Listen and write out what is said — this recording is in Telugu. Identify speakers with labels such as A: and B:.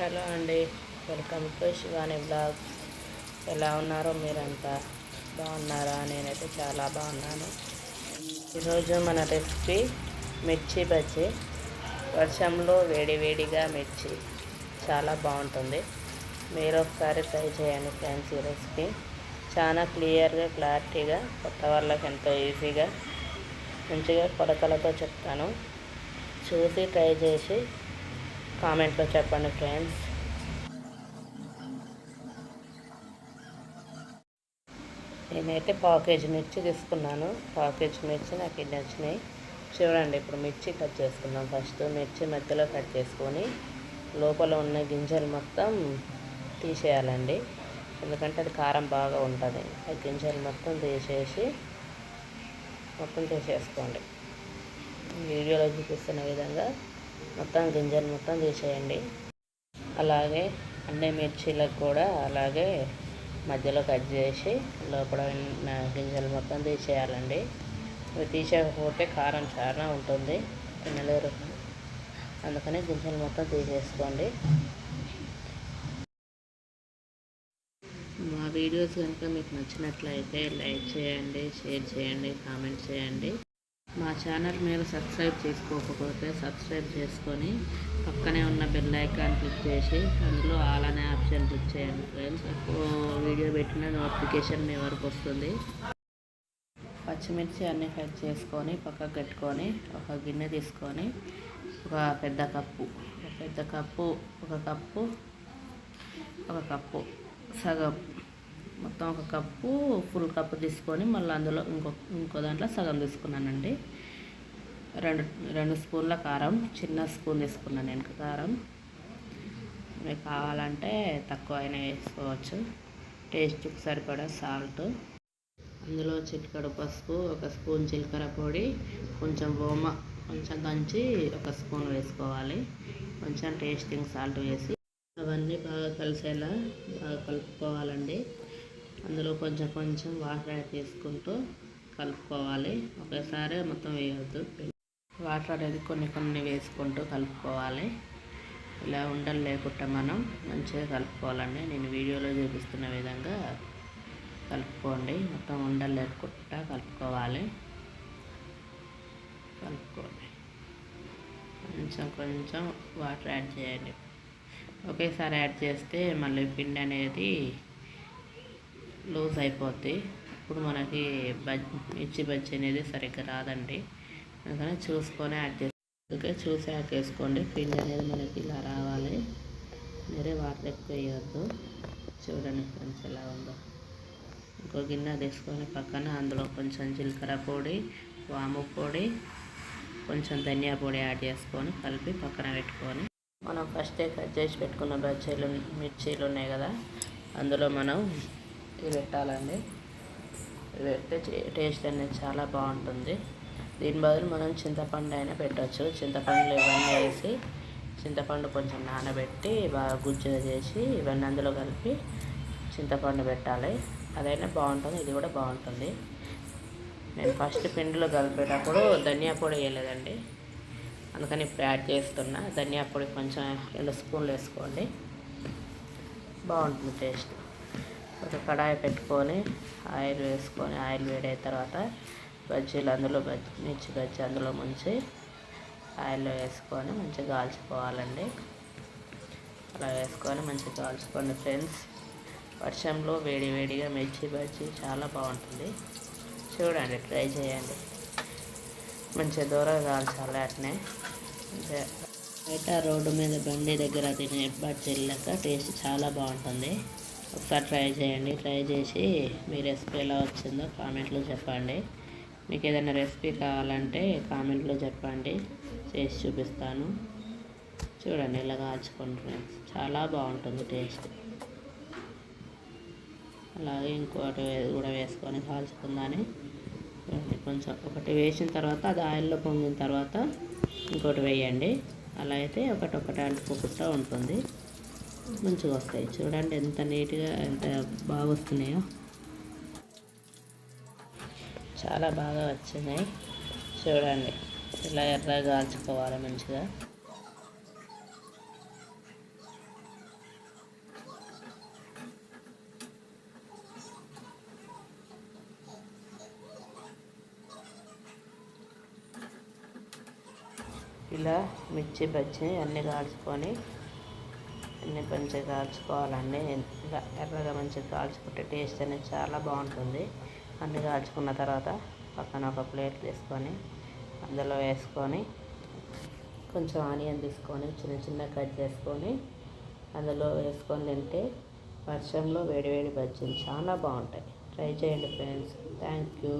A: హలో అండి. వెల్కమ్ టు శివాని బ్లాగ్ ఎలా ఉన్నారో మీరంతా? బాగున్నారా? నేనైతే చాలా బాగున్నాను. ఈరోజు మన రెసిపీ మిర్చి బజ్జీ. వర్షంలో వేడివేడిగా మిర్చి. చాలా బాగుంటుంది. మీరు ఒకసారి ట్రై చేయండి ఫ్రెండ్స్ ఈ రెసిపీ. చాలా క్లియర్గా క్లారిటీగా కొత్త వాళ్ళకి ఎంతో ఈజీగా మంచిగా కొలతలతో చెప్తాను. చూసి ట్రై చేసి కామెంట్లో చెప్పండి ఫ్రెండ్స్. నేనైతే పావు కేజీ మిర్చి తీసుకున్నాను. పావు కేజీ మిర్చి నాకు ఇది నచ్చినాయి. చూడండి ఇప్పుడు మిర్చి కట్ చేసుకుందాం. ఫస్ట్ మిర్చి మధ్యలో కట్ చేసుకొని లోపల ఉన్న గింజలు మొత్తం తీసేయాలండి. ఎందుకంటే అది కారం బాగా ఉంటుంది. ఆ గింజలు మొత్తం తీసేసి మొత్తం తీసేసుకోండి. వీడియోలో చూపిస్తున్న విధంగా మొత్తం గింజలు మొత్తం తీసేయండి. అలాగే అన్ని మిర్చీలకు కూడా అలాగే మధ్యలో కట్ చేసి లోపల గింజలు మొత్తం తీసేయాలండి. ఇవి తీసేయకపోతే కారం చాలా ఉంటుంది. తినలేరు. అందుకని గింజలు మొత్తం తీసేసుకోండి. మా వీడియోస్ కనుక మీకు నచ్చినట్లయితే లైక్ చేయండి షేర్ చేయండి కామెంట్ చేయండి. మా ఛానల్ మీరు సబ్స్క్రైబ్ చేసుకోకపోతే సబ్స్క్రైబ్ చేసుకొని పక్కనే ఉన్న బెల్ ఐకాన్ క్లిక్ చేసి అందులో ఆల్ అనే ఆప్షన్ క్లిక్ చేయండి ఫ్రెండ్స్ వీడియో పెట్టిన నోటిఫికేషన్ మీ వరకు వస్తుంది. పచ్చిమిర్చి అన్నీ కట్ చేసుకొని పక్కకు పెట్టుకొని ఒక గిన్నె తీసుకొని ఒక పెద్ద కప్పు ఒక పెద్ద కప్పు ఒక కప్పు ఒక కప్పు సగం. మొత్తం ఒక కప్పు ఫుల్ కప్పు తీసుకొని మళ్ళీ అందులో ఇంకో ఇంకో దాంట్లో సగం తీసుకున్నానండి. రెండు రెండు స్పూన్ల కారం చిన్న స్పూన్ తీసుకున్నాను నేను కారం. మీకు కావాలంటే తక్కువ అయినా వేసుకోవచ్చు టేస్ట్కి సరిపడా సాల్ట్. అందులో చిటికడు పసుపు ఒక స్పూన్ జీలకర్ర పొడి కొంచెం బొమ్మ కొంచెం దంచి ఒక స్పూన్ వేసుకోవాలి. కొంచెం టేస్టింగ్ సాల్ట్ వేసి అవన్నీ బాగా కలిసేలా బాగా కలుపుకోవాలండి. అందులో కొంచెం కొంచెం వాటర్ యాడ్ చేసుకుంటూ కలుపుకోవాలి. ఒకేసారి మొత్తం వేయవద్దు వాటర్ అనేది కొన్ని కొన్ని వేసుకుంటూ కలుపుకోవాలి. ఇలా ఉండలు లేకుండా మనం మంచిగా కలుపుకోవాలండి. నేను వీడియోలో చూపిస్తున్న విధంగా కలుపుకోండి. మొత్తం ఉండలు లేకుండా కలుపుకోవాలి. కలుపుకోండి. కొంచెం కొంచెం వాటర్ యాడ్ చేయండి. ఒకేసారి యాడ్ చేస్తే మళ్ళీ పిండి అనేది లూజ్ అయిపోద్ది ఇప్పుడు మనకి బజ్ మిర్చి బజ్జీ అనేది సరిగ్గా రాదండి. అందుకని చూసుకొని యాడ్ చేసుకోకే చూసి యాడ్ చేసుకోండి. పిండి అనేది మనకి ఇలా రావాలి. మీరే వాటర్ ఎక్కువ వేయవద్దు చూడండి ఫ్రెండ్స్ ఎలా ఉందో. ఇంకో గిన్నె తీసుకొని పక్కన అందులో కొంచెం జీలకర్ర పొడి వాము పొడి కొంచెం ధనియా పొడి యాడ్ చేసుకొని కలిపి పక్కన పెట్టుకొని మనం ఫస్టే కట్ చేసి పెట్టుకున్న బజ్జీలు మిర్చీలు ఉన్నాయి కదా. అందులో మనం పెట్టాలండి. పెడితే టేస్ట్ అనేది చాలా బాగుంటుంది. దీని బదులు మనం చింతపండు అయినా పెట్టవచ్చు చింతపండులు ఇవన్నీ వేసి చింతపండు కొంచెం నానబెట్టి బాగా గుజ్జుగా చేసి ఇవన్నీ అందులో కలిపి చింతపండు పెట్టాలి. అదైనా బాగుంటుంది. ఇది కూడా బాగుంటుంది. నేను ఫస్ట్ పిండిలో కలిపేటప్పుడు ధనియా పొడి వేయలేదండి. అందుకని ఇప్పుడు యాడ్ చేస్తున్నా. ధనియా పొడి కొంచెం రెండు స్పూన్లు వేసుకోండి. బాగుంటుంది టేస్ట్. ఒక కడాయి పెట్టుకొని ఆయిల్ వేసుకొని ఆయిల్ వేడైన తర్వాత బజ్జీలు అందులో బజ్జీ మిర్చి బజ్జీ అందులో ముంచి ఆయిల్లో వేసుకొని మంచిగా కాల్చుకోవాలండి. అలా వేసుకొని మంచిగా కాల్చుకోండి ఫ్రెండ్స్. వర్షంలో వేడి వేడిగా మిర్చి బజ్జీ చాలా బాగుంటుంది. చూడండి ట్రై చేయండి. మంచిగా దూరంగా కాల్చాలి అట్నే. బయట రోడ్డు మీద బండి దగ్గర తినే బజ్జీలు లెక్క టేస్ట్ చాలా బాగుంటుంది. ఒకసారి ట్రై చేయండి. ట్రై చేసి మీ రెసిపీ ఎలా వచ్చిందో కామెంట్లో చెప్పండి. మీకు ఏదైనా రెసిపీ కావాలంటే కామెంట్లో చెప్పండి. చేసి చూపిస్తాను. చూడండి ఇలా కాల్చుకోండి ఫ్రెండ్స్. చాలా బాగుంటుంది టేస్ట్. అలాగే ఇంకోటి కూడా వేసుకొని కాల్చుకుందని కొంచెం ఒకటి వేసిన తర్వాత అది ఆయిల్లో పొంగిన తర్వాత ఇంకోటి వేయండి. అలా అయితే ఒకటి ఒకటి అంటుకోకుండా ఉంటుంది. మంచిగా వస్తాయి. చూడండి ఎంత నీట్గా ఎంత బాగా వస్తున్నాయో. చాలా బాగా వచ్చినాయి. చూడండి ఇలా ఎర్రగా కాల్చుకోవాలి మంచిగా. ఇలా మిర్చి పచ్చి అన్నీ కాల్చుకొని అన్నీ మంచిగా కాల్చుకోవాలండి ఇలా ఎర్రగా మంచిగా కాల్చుకుంటే టేస్ట్ అనేది చాలా బాగుంటుంది. అన్నీ కాల్చుకున్న తర్వాత పక్కన ఒక ప్లేట్ తీసుకొని అందులో వేసుకొని కొంచెం ఆనియన్ తీసుకొని చిన్న చిన్న కట్ చేసుకొని అందులో వేసుకొని తింటే వర్షంలో వేడివేడి బజ్జీలు చాలా బాగుంటాయి. ట్రై చేయండి ఫ్రెండ్స్. Thank you.